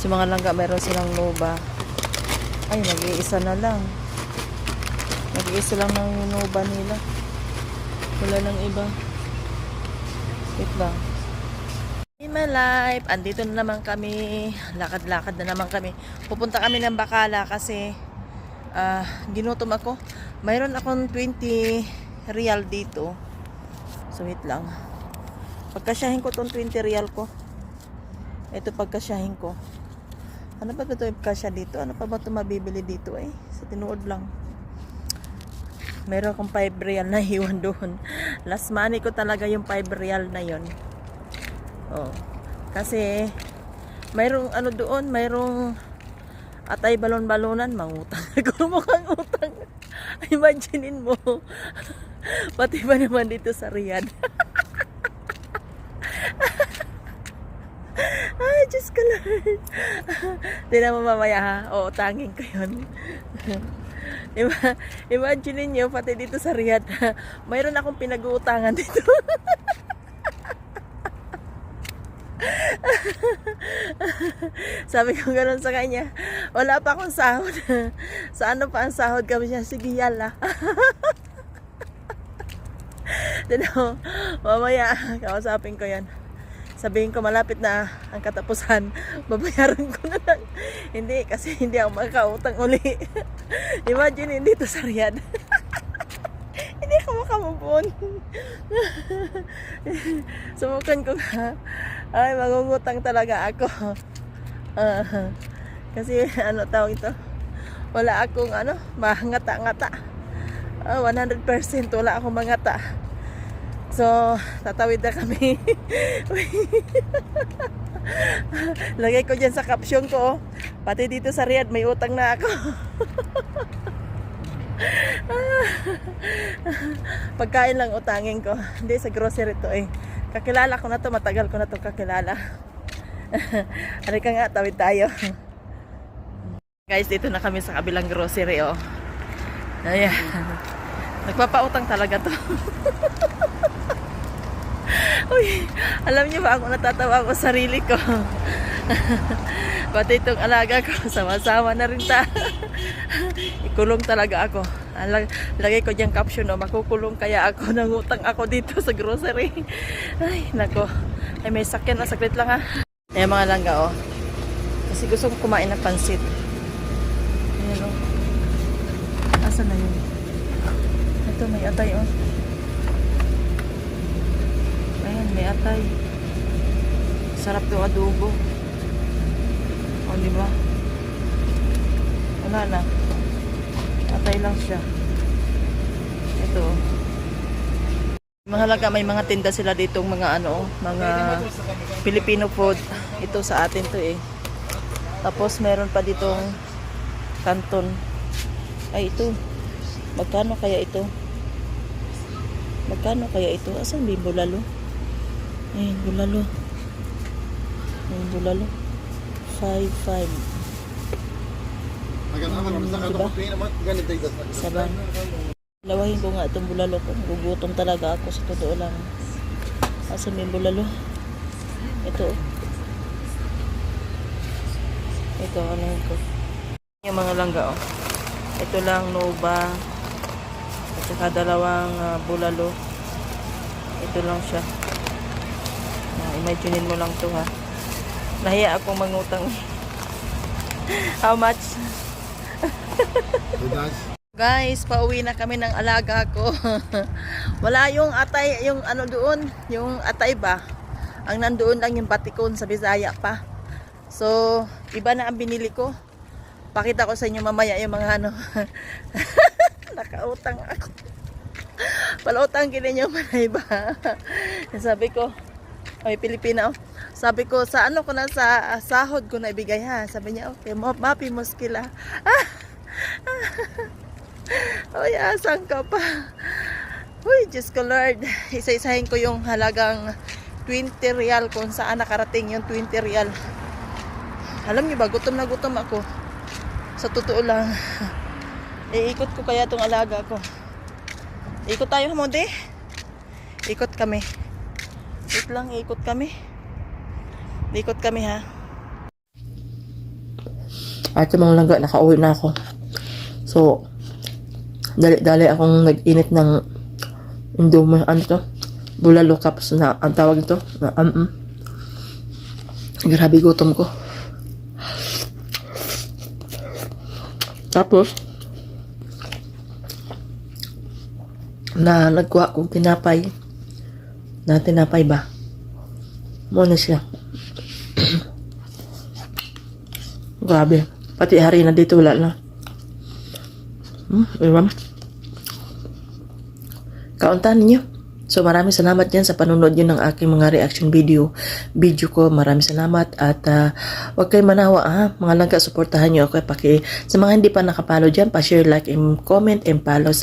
Si mga langga, meron silang loba. Ay, nag-iisa na lang. Nag-iisa lang ng loba nila. Wala nang iba. Wait lang. In my life, andito na naman kami. Lakad-lakad na naman kami. Pupunta kami ng Bacala kasi ah ginutom ako. Mayroon akong 20 real dito. So wait lang. Pagkasyahin ko tong 20 real ko. Ito pagkasyahin ko. Ano ba ito kasya dito? Ano pa ba ito mabibili dito eh? Sa tinuod lang. Meron akong 5 real na iwan doon. Last money ko talaga yung 5 real na yon. Oh. Kasi mayroong ano doon, mayroong atay balon-balonan, mangutang. Ako mukhang utang. Imaginein mo. Pati ba naman dito sa Riyadh? Ay, Diyos ko Lord. Tingnan mo mamaya ha. Oo, tanging ko yun. Ima- Imagine niyo pati dito sa Riyadh, mayroon akong pinag-uutangan dito. Sabi ko gano'n sa kanya, wala pa akong sahod. sa ano pa ang sahod kami siya? Sige, yala. Tino, mamaya, kausapin ko yan. Sabihin ko malapit na ang katapusan, babayaran ko na lang. Hindi, kasi hindi ako makakautang uli. Imagine, hindi to sa Riyadh. hindi ako makamubon. Subukan ko nga. Ay, magungutang talaga ako. Ah, kasi ano tawag ito? Wala akong ano, mangata-ngata. Ah, 100% wala akong mangata. So, tatawid na kami. Lagay ko dyan sa caption ko. oh. Pati dito sa Riyadh, may utang na ako. Pagkain lang utangin ko. Hindi, sa grocery to eh. Kakilala ko na to, matagal ko na to kakilala. Halika nga, tawid tayo. Guys, dito na kami sa kabilang grocery, oh. Ayan. Nagpapautang talaga to. Uy, alam niyo ba ako natatawa ako sa sarili ko. Pati itong alaga ko, sama-sama na rin ta. Ikulong talaga ako. Alag, lagay ko diyang caption, no, makukulong kaya ako, nangutang ako dito sa grocery. Ay, nako. Ay, may sakyan na, saglit lang ha. Ay, mga langga, oh. Kasi gusto ko kumain ng pansit. Ayan, oh. Asa na yun? Ito, may atay, oh. Ayan, may atay. Sarap yung adobo. O, di ba? Wala na. Atay lang siya. Ito. oh. Mahalaga may mga tinda sila ditong mga ano, mga Filipino food. Ito sa atin to eh. Tapos meron pa ditong kanton. Ay ito. Magkano kaya ito? Magkano kaya ito? Asan ba yung bulalo? Ayun, bulalo. Ayun, bulalo. 5-5. Maganda naman, Mm, sa diba? Saban. Lawahin ko nga itong bulalo ko. Gugutom talaga ako sa totoo lang. Asan may bulalo? Ito. Ito, ano ko. Yung mga langga, oh. Ito lang, Nova. At saka dalawang ah, bulalo. Ito lang siya. Imaginein mo lang to ha. Nahiya akong mangutang. How much? Guys, pauwi na kami ng alaga ko. Wala yung atay, yung ano doon, yung atay ba? Ang nandoon lang yung batikon sa Bisaya pa. So, iba na ang binili ko. Pakita ko sa inyo mamaya yung mga ano. Nakautang ako. Palautang kinin yung manay ba? Sabi ko, ay Pilipina. Sabi ko, sa ano ko na sa ah, sahod ko na ibigay ha. Sabi niya, okay, mapi mo skill ah. Uy, asan ka pa? Uy, Diyos ko Lord. Isa-isahin ko yung halagang 20 real kung saan nakarating yung 20 real. Alam niyo ba, gutom na gutom ako. Sa totoo lang. Iikot ko kaya tong alaga ko. Ikot tayo, Hamode. Ikot kami. Lang, ikot kami. Ikot kami ha. At mga langga, nakauwi na ako. So, dali-dali akong nag-init ng Indomie, ano to? Bulalo cups na, ang tawag ito, na um, Grabe gutom ko. Tapos, na nagkuha kong tinapay. Na tinapay ba? Muna siya. Grabe. Pati hari na dito wala na. Hmm, iwan. Kauntahan ninyo. So maraming salamat yan sa panunod nyo ng aking mga reaction video. Video ko, maraming salamat at ah, huwag kayong manawa ha. Mga langka, supportahan nyo ako. Paki, sa mga hindi pa nakapalo dyan, pa-share, like, and comment, and follow